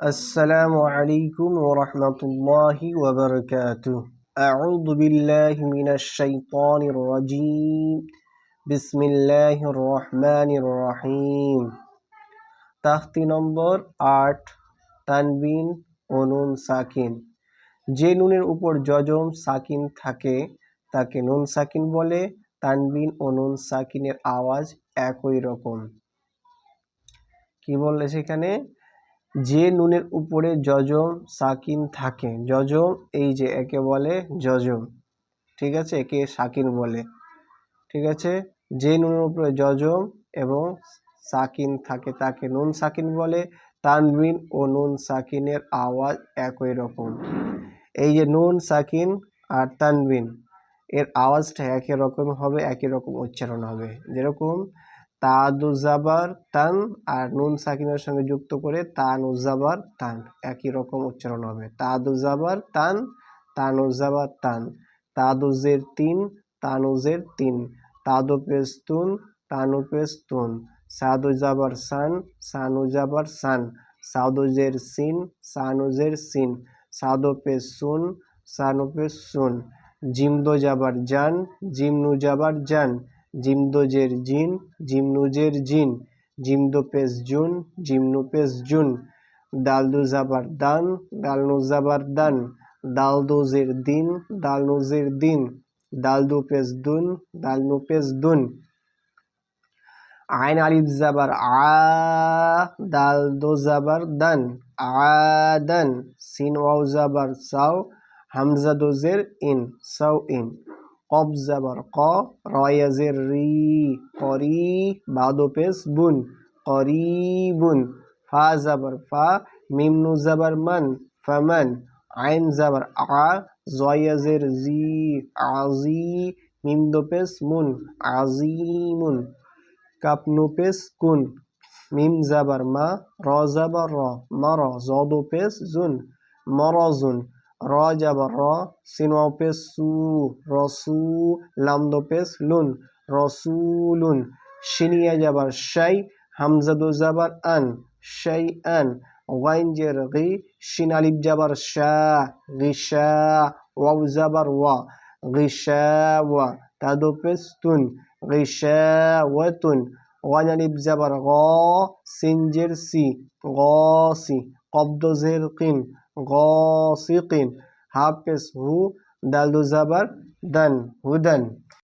السلام عليكم ورحمة الله وبركاته أعوذ بالله من الشيطان الرجيم بسم الله الرحمن الرحيم তাহতি নম্বর আট তানবিন ও নুন সাকিন যে নুনের উপর যজম সাকিন থাকে তাকে নুন সাকিন বলে তানবিন ও নুন সাকিনের আওয়াজ একই রকম কি বললে সেখানে যে নুনের উপরে যজম সাকিন থাকে, যজম এই যে একে বলে যজম, ঠিক আছে? একে সাকিন বলে, ঠিক আছে? যে নুনের উপরে যজম এবং সাকিন থাকে, তাকে নুন সাকিন বলে। তানবিন ও নুন সাকিনের আওয়াজ একই রকম। এই যে নুন সাকিন আর তানবিন, এর আওয়াজটা একই রকম হবে, একই রকম উচ্চারণ হবে। যেরকম তাদুজাবার তান আর নুন সাকিনের সঙ্গে যুক্ত করে তানুজাবার তান। একই রকম উচ্চারণ হবে। তাদুজাবার তান, তানুজাবার তান। তাদুজের তিন, তানুজের তিন। তাদু পেস্তুন তানু পেস্তুন সাদুজাবার সান, সানুজাবার সান। সাদুজের সিন, সানুজের সিন। সাদো পেসুন সানু পেসুন জিমদো যাবার জান জিমনু যাবার জান। জিমদোজের জিন, জিমনুজের জিন জিমদো পেস জুন জিমনু পেস জুন দালদু জাবার দান দালনু জাবার দান দালদোজের দিন দালনুজের দিন দালদু পেস দুন দালনু পেস দুন। আইন আলিফ জাবার আ দাল দো জাবার দান আদান সিন ওয়াও জাবার সাও হামজা দোজের ইন, সাও ইন। কব জাবার ক রয়াজের রি করি বাদো পেস বুন করিবুন ফা জাবার ফা মিমনু জাবার মান ফামান আইন জাবার আ জয়াজের জি আজি মিম দো পেস মুন আজিমুন কাপনু পেস কুন মিম জাবার মা র জাবার র মর জদো পেস জুন মরজুন র যাবার র সিনওয়াও পেস সু রসু লামদো পেস লুন রসুলুন শিনিয়া যাবার শাই হামজাদু যাবার আন শাই আন ওয়াইন জের গি শিন আলিফ যাবার শাহ গিশা ওয়াও যাবার ওয়া গিশা ওয়া তাদো পেস তুন গিশা ওয়াতুন ওয়ান আলিফ যাবার গ সিনজের সি গ সি কব্দজের কিন গসিকিন হাফেজ হু দালদু জাবার দান হুদান